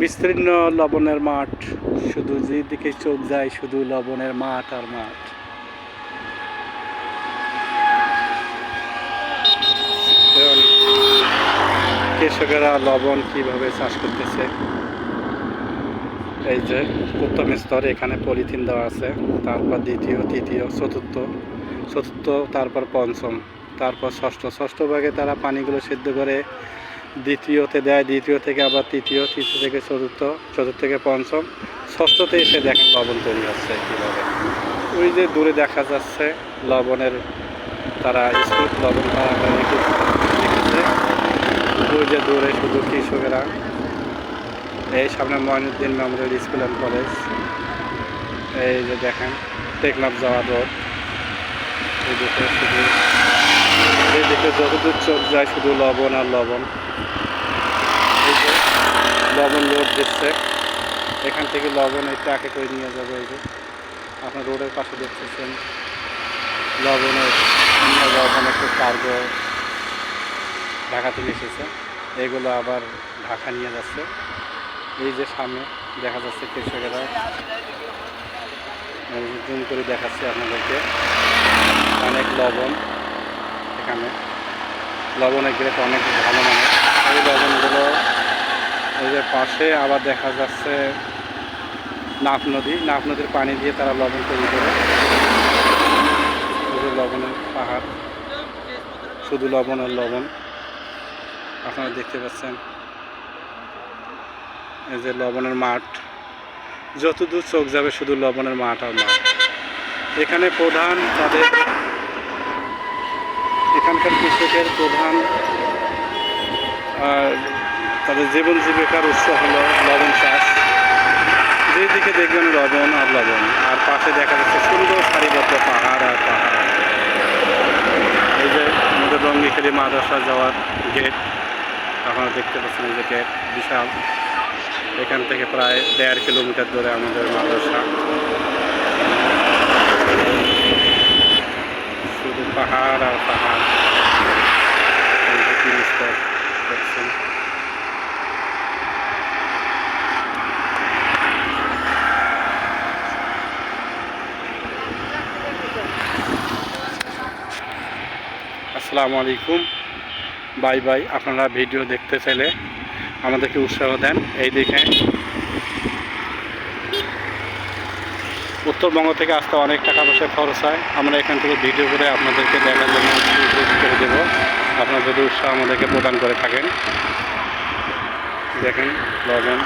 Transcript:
বিস্তীর্ণ লবণের মাঠ। শুধু যেদিকে চোখ যায় শুধু লবণের মাঠ আর মাঠ। কৃষকেরা লবণ কীভাবে চাষ করতেছে? এই যে প্রথম স্তরে এখানে পলিথিন দেওয়া আছে, তারপর দ্বিতীয়, তৃতীয়, চতুর্থ চতুর্থ, তারপর পঞ্চম, তারপর ষষ্ঠ। ষষ্ঠ ভাগে তারা পানিগুলো সিদ্ধ করে দ্বিতীয়তে দেয়, দ্বিতীয় থেকে আবার তৃতীয় তৃতীয় থেকে চতুর্থ চতুর্থ থেকে পঞ্চম, ষষ্ঠতে এসে দেখেন লবণ তৈরি হচ্ছে কীভাবে। ওই যে দূরে দেখা যাচ্ছে লবণের, তারা স্কুল লবণ তারা রেখেছে ওই যে দূরে শুধু কৃষকেরা। এই সামনে Mainuddin memorial school and college. এই যে দেখেন, টেকনাফ যাওয়ার রোড। এই দিকে শুধু এই দিকে যতদূর চোখ যায় শুধু লবণ আর লবণ। লবণ লোড দিচ্ছে। এখান থেকে লবণ এই ট্রাকে করে নিয়ে যাবে এই যে। আপনার রোডের পাশে দেখতেছেন। লবণের লবণ একটু কার্গো ঢাকা থেকে এসেছে এগুলো আবার ঢাকা নিয়ে যাচ্ছে। এই যে সামনে দেখা যাচ্ছে কৃষকেরা। জুম করে দেখাচ্ছি আপনাদেরকে। অনেক লবণ এখানে। লবণের গ্রেট অনেক ভালো মানের। এই লবণগুলো এই যে পাশে আবার দেখা যাচ্ছে নাফ নদী। নাফ নদীর পানি দিয়ে তারা লবণ তৈরি করে। শুধু লবণের পাহাড়। শুধু লবণ আর লবণ। আপনারা দেখতে পাচ্ছেন। এই যে লবণের মাঠ। যতদূর চোখ যাবে শুধু লবণের মাঠ আর মাঠ। এখানে প্রধান তাদের এখানকার কৃষকের প্রধান আর তাদের জীবন জীবিকার উৎস হলো লবণ চাষ। যেদিকে দেখবেন লবণ আর লবণ, আর পাশে দেখা যাচ্ছে সুন্দর সারিবদ্ধ পাহাড় আর পাহাড়। এই যে আমাদের রঙ্গিখালি মাদ্রাসা যাওয়ার গেট আপনারা দেখতে পাচ্ছেন এই যে গেট বিশাল। এখান থেকে প্রায় দেড় কিলোমিটার দূরে আমাদের মাদ্রাসা শুধু পাহাড় আর পাহাড় এই যে তিন স্তর দেখছেন আসসালামু আলাইকুম। বাই বাই, আপনারা ভিডিও দেখতে চাইলে আমাদেরকে উৎসাহ দেন। এই দেখে উত্তরবঙ্গ থেকে আসতে অনেক টাকা পয়সা খরচ হয়। আমরা এখান থেকে ভিডিও করে আপনাদেরকে দেখার জন্য করে দেবো। আপনারা যদি উৎসাহ আমাদেরকে প্রদান করে থাকেন। দেখেন লবণ